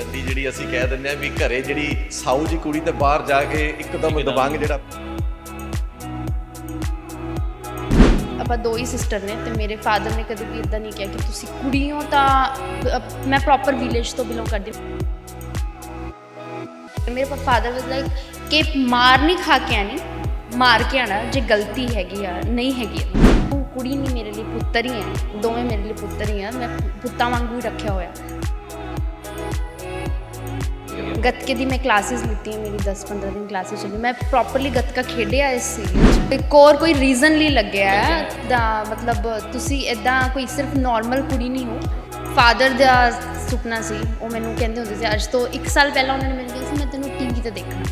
ਚੰਦੀ ਜਿਹੜੀ ਅਸੀਂ ਕਹਿ ਦਿੰਦੇ ਆ ਵੀ ਘਰੇ ਜਿਹੜੀ ਸਾਊ ਜੀ ਕੁੜੀ ਤੇ ਬਾਹਰ ਜਾ ਕੇ ਇੱਕਦਮ ਦਬੰਗ ਜਿਹੜਾ ਆਪਾਂ ਦੋ ਹੀ ਸਿਸਟਰ ਨੇ ਤੇ ਮੇਰੇ ਫਾਦਰ ਨੇ ਕਦੇ ਵੀ ਇਦਾਂ ਨਹੀਂ ਕਿਹਾ ਕਿ ਤੁਸੀਂ ਕੁੜੀ ਹੋ ਤਾਂ ਮੈਂ ਪ੍ਰੋਪਰ ਵਿਲੇਜ ਤੋਂ ਬਿਲੋਂਗ ਕਰਦੀ ਹਾਂ। ਮੇਰੇ ਫਾਦਰ ਵਾਸ ਲਾਈਕ ਕਿ ਮਾਰ ਨਹੀਂ ਖਾ ਕੇ ਆਣੀ ਮਾਰ ਕੇ ਆਣਾ ਜੇ ਗਲਤੀ ਹੈਗੀ ਆ ਨਹੀਂ ਹੈਗੀ ਆ। ਉਹ ਕੁੜੀ ਨਹੀਂ ਮੇਰੇ ਲਈ ਪੁੱਤਰ ਹੀ ਹੈ ਦੋਵੇਂ ਮੇਰੇ ਲਈ ਪੁੱਤਰ ਹੀ ਆ ਮੈਂ ਪੁੱਤਾਂ ਵਾਂਗੂ ਹੀ ਰੱਖਿਆ ਹੋਇਆ ਗੱਤਕੇ ਦੀ ਮੈਂ ਕਲਾਸਿਸ ਲਿੱਤੀਆਂ, ਮੇਰੀ 10-15 ਦਿਨ ਕਲਾਸਿਸ ਚੱਲੀ। ਮੈਂ ਪ੍ਰੋਪਰਲੀ ਗੱਤਕਾ ਖੇਡਿਆ ਇਸ ਸੀਰੀਜ਼ ਇੱਕ ਹੋਰ ਕੋਈ ਰੀਜ਼ਨ ਲਈ ਲੱਗਿਆ ਹੈ ਦਾ ਮਤਲਬ ਤੁਸੀਂ ਇਦਾਂ ਕੋਈ ਸਿਰਫ ਨਾਰਮਲ ਕੁੜੀ ਨਹੀਂ ਹੋ। ਫਾਦਰ ਦਾ ਸੁਪਨਾ ਸੀ, ਉਹ ਮੈਨੂੰ ਕਹਿੰਦੇ ਹੁੰਦੇ ਸੀ, ਅੱਜ ਤੋਂ 1 ਸਾਲ ਪਹਿਲਾਂ ਉਹਨਾਂ ਨੇ ਮੈਨੂੰ ਕਿਹਾ ਸੀ, ਮੈਂ ਤੈਨੂੰ ਟੀਵੀ ਤੇ ਦੇਖਣਾ।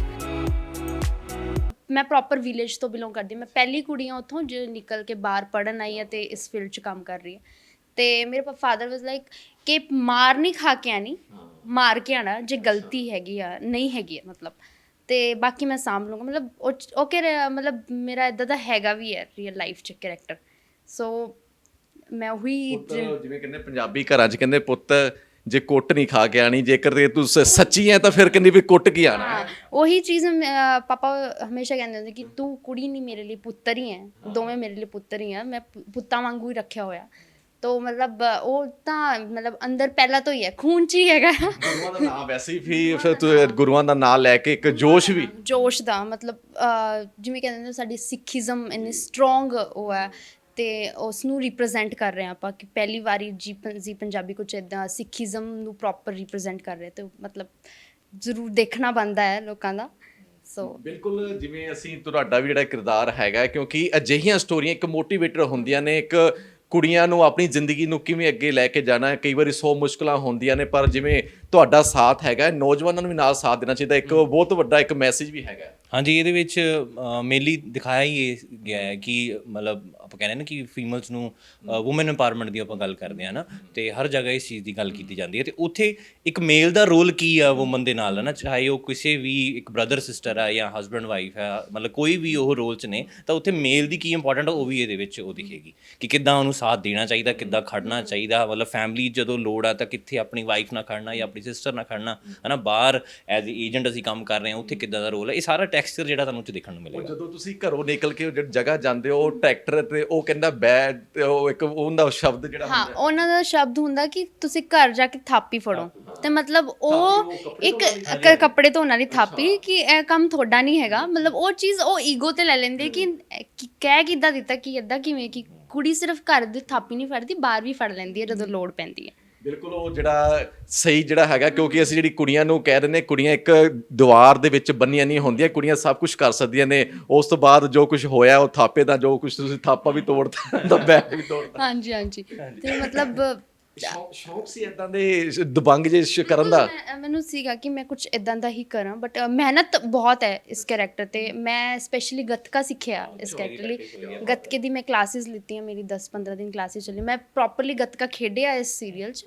ਮੈਂ ਪ੍ਰੋਪਰ ਵਿਲੇਜ ਤੋਂ ਬਿਲੋਂਗ ਕਰਦੀ ਮੈਂ ਪਹਿਲੀ ਕੁੜੀ ਹਾਂ ਉੱਥੋਂ, ਜੋ ਨਿਕਲ ਕੇ ਬਾਹਰ ਪੜਨ ਆਈ ਹੈ ਤੇ ਇਸ ਫੀਲਡ 'ਚ ਕੰਮ ਕਰ ਰਹੀ ਹੈ। ਤੇ ਮੇਰੇ ਫਾਦਰ ਵਾਸ ਲਾਈਕ ਕਿ ਮਾਰ ਨਹੀਂ ਖਾ ਕੇ ਆਣੀ ਮਾਰ ਕੇ ਆਣਾ ਜੇ ਗਲਤੀ ਹੈਗੀ ਆ ਨਹੀਂ ਹੈਗੀ ਆ ਮਤਲਬ। ਤੇ ਬਾਕੀ ਮੈਂ ਸਾਂਭ ਲੂੰਗਾ ਮਤਲਬ ਓਕੇ ਮਤਲਬ ਮੇਰਾ ਇਦਾਂ ਦਾ ਹੈਗਾ ਵੀ ਹੈ ਰੀਅਲ ਲਾਈਫ 'ਚ ਕੈਰੈਕਟਰ ਸੋ ਮੈਂ ਉਹੀ ਜਿਵੇਂ ਕਹਿੰਦੇ ਪੰਜਾਬੀ ਘਰਾਂ 'ਚ ਕਹਿੰਦੇ ਪੁੱਤ ਜੇ ਕੁੱਟ ਨਹੀਂ ਖਾ ਕੇ ਆਣੀ ਜੇਕਰ ਤੇ ਤੂੰ ਸੱਚੀ ਹੈ ਤਾਂ ਫਿਰ ਕਹਿੰਦੀ ਵੀ ਕੁੱਟ ਕੀ ਆਣਾ ਉਹੀ ਚੀਜ਼ ਪਾਪਾ ਹਮੇਸ਼ਾ ਕਹਿੰਦੇ ਹੁੰਦੇ ਕਿ ਤੂੰ ਕੁੜੀ ਨਹੀਂ ਮੇਰੇ ਲਈ ਪੁੱਤਰ ਹੀ ਹੈ। ਦੋਵੇਂ ਮੇਰੇ ਲਈ ਪੁੱਤਰ ਹੀ ਆ ਮੈਂ ਪੁੱਤਾਂ ਵਾਂਗੂ ਹੀ ਰੱਖਿਆ ਹੋਇਆ। ਤੋ ਮਤਲਬ ਉਹ ਤਾਂ ਮਤਲਬ ਅੰਦਰ ਪਹਿਲਾਂ ਤੋਂ ਹੀ ਹੈ ਖੂਨ ਚ ਹੀ ਹੈਗਾ। ਗੁਰੂਆਂ ਦਾ ਨਾਮ ਵੈਸੇ ਹੀ ਵੀ ਫਿਰ ਤੂੰ ਗੁਰੂਆਂ ਦਾ ਨਾਮ ਲੈ ਕੇ ਇੱਕ ਜੋਸ਼ ਵੀ। ਜੋਸ਼ ਦਾ ਮਤਲਬ ਅਹ, ਜਿਵੇਂ ਕਹਿੰਦੇ ਨੇ ਸਾਡੀ ਸਿੱਖੀਜ਼ਮ ਇੰਨੀ ਸਟਰੋਂਗ ਉਹ ਹੈ ਤੇ ਉਸ ਨੂੰ ਰਿਪਰੈਜ਼ੈਂਟ ਕਰ ਰਹੇ ਹਾਂ ਆਪਾਂ ਕਿ ਪਹਿਲੀ ਵਾਰੀ ਜੀ ਪੰ- ਜੀ ਪੰਜਾਬੀ ਕੁਝ ਇਦਾਂ ਸਿੱਖੀਜ਼ਮ ਨੂੰ ਪ੍ਰੋਪਰ ਰਿਪਰੈਜ਼ੈਂਟ ਕਰ ਰਹੇ ਤੇ ਮਤਲਬ ਜ਼ਰੂਰ ਦੇਖਣਾ ਬੰਦਾ ਹੈ ਲੋਕਾਂ ਦਾ। ਸੋ ਬਿਲਕੁਲ ਜਿਵੇਂ ਅਸੀਂ ਤੁਹਾਡਾ ਵੀ ਜਿਹੜਾ ਕਿਰਦਾਰ ਹੈਗਾ ਹੈ, ਕਿਉਂਕਿ ਅਜਿਹੀਆਂ ਸਟੋਰੀਆਂ ਇੱਕ ਮੋਟੀਵੇਟਰ ਹੁੰਦੀਆਂ ਨੇ ਇੱਕ ਕੁੜੀਆਂ ਨੂੰ ਆਪਣੀ ਜ਼ਿੰਦਗੀ ਨੂੰ ਕਿਵੇਂ ਅੱਗੇ ਲੈ ਕੇ ਜਾਣਾ ਹੈ? ਕਈ ਵਾਰੀ ਸੌ ਮੁਸ਼ਕਲਾਂ ਹੁੰਦੀਆਂ ਨੇ ਪਰ ਜਿਵੇਂ ਤੁਹਾਡਾ ਸਾਥ ਹੈਗਾ ਨੌਜਵਾਨਾਂ ਨੂੰ ਵੀ ਨਾਲ ਸਾਥ ਦੇਣਾ ਚਾਹੀਦਾ ਇੱਕ ਬਹੁਤ ਵੱਡਾ ਇੱਕ ਮੈਸੇਜ ਵੀ ਹੈਗਾ। ਹਾਂਜੀ ਇਹਦੇ ਵਿੱਚ ਮੇਨਲੀ ਦਿਖਾਇਆ ਹੀ ਇਹ ਗਿਆ ਹੈ ਕਿ ਮਤਲਬ ਆਪਾਂ ਕਹਿੰਦੇ ਨਾ ਕਿ ਫੀਮਲਸ ਨੂੰ ਔਮਨ ਐਮਪਾਵਰਮੈਂਟ ਦੀ ਆਪਾਂ ਗੱਲ ਕਰਦੇ ਆ ਨਾ, ਤੇ ਹਰ ਜਗ੍ਹਾ ਇਸ ਚੀਜ਼ ਦੀ ਗੱਲ ਕੀਤੀ ਜਾਂਦੀ ਹੈ ਤੇ ਉੱਥੇ ਇੱਕ ਮੇਲ ਦਾ ਰੋਲ ਕੀ ਆ ਔਮਨ ਦੇ ਨਾਲ, ਹੈ ਨਾ? ਚਾਹੇ ਉਹ ਕਿਸੇ ਵੀ ਇੱਕ ਬ੍ਰਦਰ ਸਿਸਟਰ ਆ ਜਾਂ ਹਸਬੰਡ ਵਾਈਫ ਹੈ ਮਤਲਬ ਕੋਈ ਵੀ ਉਹ ਰੋਲ 'ਚ ਨੇ, ਤਾਂ ਉੱਥੇ ਮੇਲ ਦੀ ਕੀ ਇੰਪੋਰਟੈਂਟ ਉਹ ਵੀ ਇਹਦੇ ਵਿੱਚ ਉਹ ਦਿਖੇਗੀ ਕਿ ਕਿੱਦਾਂ ਉਹਨੂੰ ਸਾਥ ਦੇਣਾ ਚਾਹੀਦਾ, ਕਿੱਦਾਂ ਖੜਨਾ ਚਾਹੀਦਾ, ਮਤਲਬ ਫੈਮਿਲੀ ਜਦੋਂ ਲੋੜ ਆ ਤਾਂ ਕਿੱਥੇ ਆਪਣੀ ਵਾਈਫ ਨਾਲ ਖੜਨਾ ਜਾਂ ਆਪਣੀ ਸਿਸਟਰ ਨਾਲ ਖੜਨਾ ਹਨਾ ਬਾਹਰ ਐਜ਼ ਏਜੰਟ ਅਸੀਂ ਕੰਮ ਕਰ ਰਹੇ ਹਾਂ, ਉੱਥੇ ਕਿੱਦਾਂ ਦਾ ਰੋਲ ਹੈ ਇਹ ਸਾਰਾ ਟੈਕਸਚਰ ਜਿਹੜਾ ਤੁਹਾਨੂੰ ਉੱਥੇ ਦੇਖਣ ਨੂੰ ਉਹ ਮਿਲੇਗਾ ਜਦੋਂ ਤੁਸੀਂ ਘਰੋਂ ਨਿਕਲ ਕੇ ਉਹ ਜਗ੍ਹਾ ਜਾਂਦੇ ਹੋ ਟਰੈਕਟਰ ਤੇ ਉਹ ਕਹਿੰਦਾ ਬੈਡ ਤੇ ਉਹ ਇੱਕ ਉਹਦਾ ਸ਼ਬਦ ਜਿਹੜਾ ਹਾਂ ਹੁੰਦਾ। ਉਹਨਾਂ ਦਾ ਸ਼ਬਦ ਹੁੰਦਾ ਕਿ ਤੁਸੀਂ ਘਰ ਜਾ ਕੇ ਥਾਪੀ ਫੜੋ। ਤੇ ਮਤਲਬ ਉਹ ਇੱਕ ਕ- ਕੱਪੜੇ ਧੋਣ ਵਾਲੀ ਥਾਪੀ ਕਿ ਇਹ ਕੰਮ ਤੁਹਾਡਾ ਨਹੀਂ ਹੈਗਾ। ਮਤਲਬ ਉਹ ਚੀਜ਼ ਉਹ ਈਗੋ ਤੇ ਲੈ ਲੈਂਦੇ ਕਿ ਕਿ ਕਹਿ ਕਿੱਦਾਂ ਦਿੱਤਾ ਕਿ ਇਦਾਂ ਕਿਵੇਂ ਕਿ ਕੁੜੀ ਸਿਰਫ ਘਰ ਦੀ ਥਾਪੀ ਨਹੀਂ ਫੜਦੀ ਬਾਹਰ ਵੀ ਫੜ ਲੈਂਦੀ ਹੈ ਜਦੋਂ ਲੋੜ ਪੈਂਦੀ ਹੈ। ਬਿਲਕੁਲ ਉਹ ਜਿਹੜਾ ਸਹੀ ਜਿਹੜਾ ਹੈਗਾ, ਕਿਉਂਕਿ ਅਸੀਂ ਜਿਹੜੀ ਕੁੜੀਆਂ ਨੂੰ ਕਹਿ ਦਿੰਦੇ, ਕੁੜੀਆਂ ਇੱਕ ਦੀਵਾਰ ਦੇ ਵਿੱਚ ਬੰਨੀਆਂ ਨਹੀਂ ਹੁੰਦੀਆਂ, ਕੁੜੀਆਂ ਸਭ ਕੁਝ ਕਰ ਸਕਦੀਆਂ ਨੇ। ਉਸ ਤੋਂ ਬਾਅਦ ਜੋ ਕੁਝ ਹੋਇਆ, ਉਹ ਥਾਪੇ ਦਾ ਜੋ ਕੁਝ ਤੁਸੀਂ ਥਾਪਾ ਵੀ ਤੋੜਤਾ, ਤਾਂ ਬੈਗ ਵੀ ਤੋੜਤਾ। ਹਾਂਜੀ ਹਾਂਜੀ। ਤੇ ਮਤਲਬ ਸ਼ੌਕ- ਸ਼ੌਕ ਸੀ ਇਦਾਂ ਦੇ ਦਬੰਗ ਜੇ ਕਰਨ ਦਾ? ਮੈਂ- ਮੈਨੂੰ ਸੀਗਾ ਕਿ ਮੈਂ ਕੁਝ ਇਦਾਂ ਦਾ ਹੀ ਕਰਾਂ ਬਟ ਮਿਹਨਤ ਬਹੁਤ ਹੈ ਇਸ ਕੈਰੈਕਟਰ ਤੇ। ਮੈਂ ਸਪੈਸ਼ਲੀ ਗੱਤਕਾ ਸਿੱਖਿਆ ਇਸ ਕੈਰੈਕਟਰ ਲਈ। ਗੱਤਕੇ ਦੀ ਮੈਂ ਕਲਾਸਿਸ ਲਿੱਤੀਆਂ ਮੇਰੀ 10-15 ਦਿਨ ਕਲਾਸਿਸ ਚੱਲੀ। ਮੈਂ ਪ੍ਰੋਪਰਲੀ ਗੱਤਕਾ ਖੇਡਿਆ ਇਸ ਸੀਰੀਅਲ 'ਚ।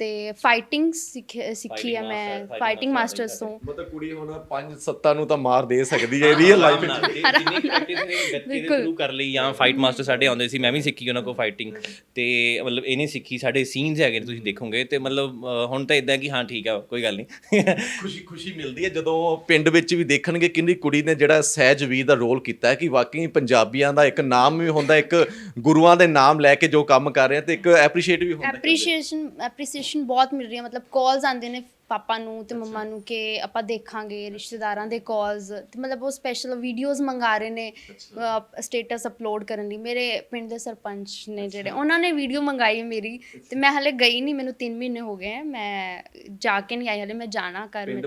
ਤੇ ਫਾਈਟਿੰਗ ਸਿੱਖੀ ਹੈ ਮੈਂ ਫਾਈਟਿੰਗ ਮਾਸਟਰਸ ਤੋਂ। ਮਤਲਬ ਕੁੜੀ ਹੁਣ 5 7 ਨੂੰ ਤਾਂ ਮਾਰ ਦੇ ਸਕਦੀ ਹੈ ਰੀਅਲ ਲਾਈਫ ਵਿੱਚ। ਜਿੰਨੀ ਪ੍ਰੈਕਟਿਸ ਨੇ ਗੱਤੇ ਦੇ ਥਰੂ ਕਰ ਲਈ ਜਾਂ ਫਾਈਟ ਮਾਸਟਰ ਸਾਡੇ ਆਉਂਦੇ ਸੀ ਮੈਂ ਵੀ ਸਿੱਖੀ ਉਹਨਾਂ ਕੋਲ ਫਾਈਟਿੰਗ ਤੇ ਮਤਲਬ ਇਹਨੇ ਸਿੱਖੀ ਸਾਡੇ ਸੀਨਸ ਹੈਗੇ ਤੁਸੀਂ ਦੇਖੋਗੇ ਤੇ ਮਤਲਬ ਹੁਣ ਤਾਂ ਇਦਾਂ ਕਿ ਹਾਂ ਠੀਕ ਆ ਕੋਈ ਗੱਲ ਨਹੀਂ। ਖੁਸ਼ੀ ਖੁਸ਼ੀ ਮਿਲਦੀ ਹੈ ਜਦੋਂ ਪਿੰਡ ਵਿੱਚ ਵੀ ਦੇਖਣਗੇ ਕਿੰਨੀ ਕੁੜੀ ਨੇ ਜਿਹੜਾ ਸਹਿਜਵੀਰ ਦਾ ਰੋਲ ਕੀਤਾ ਹੈ ਕਿ ਵਾਕਈ ਪੰਜਾਬੀਆਂ ਦਾ ਇੱਕ ਨਾਮ ਵੀ ਹੁੰਦਾ ਇੱਕ ਗੁਰੂਆਂ ਦੇ ਨਾਮ ਲੈ ਕੇ ਜੋ ਕੰਮ ਕਰ ਰਹੇ ਆ ਤੇ ਇੱਕ ਐਪਰੀਸ਼ੀਏਟ ਵੀ ਹੁੰਦਾ। ਹੈ। ਐਪਰੀਸ਼ੀਏਸ਼ਨ ਐਪਰੀਸ਼ੀਏਸ਼ਨ ਬਹੁਤ ਮਿਲ ਰਹੀ ਹੈ ਮਤਲਬ ਕਾਲਸ ਆਉਂਦੇ ਨੇ ਪਾਪਾ ਨੂੰ ਤੇ ਮੰਮਾ ਨੂੰ ਕਿ ਆਪਾਂ ਦੇਖਾਂਗੇ ਰਿਸ਼ਤੇਦਾਰਾਂ ਦੇ ਕਾਲਸ ਤੇ ਮਤਲਬ ਉਹ ਸਪੈਸ਼ਲ ਵੀਡੀਓਜ਼ ਮੰਗਾ ਰਹੇ ਨੇ ਸਟੇਟਸ ਅਪਲੋਡ ਕਰਨ ਲਈ। ਮੇਰੇ ਪਿੰਡ ਦੇ ਸਰਪੰਚ ਨੇ ਜਿਹੜੇ ਉਹਨਾਂ ਨੇ ਵੀਡੀਓ ਮੰਗਾਈ ਮੇਰੀ ਤੇ ਮੈਂ ਹਲੇ ਗਈ ਨਹੀਂ ਮੈਨੂੰ 3 ਮਹੀਨੇ ਹੋ ਗਏ ਮੈਂ ਜਾ ਕੇ ਨਹੀਂ ਆਈ ਹਲੇ ਮੈਂ ਜਾਣਾ ਕਰ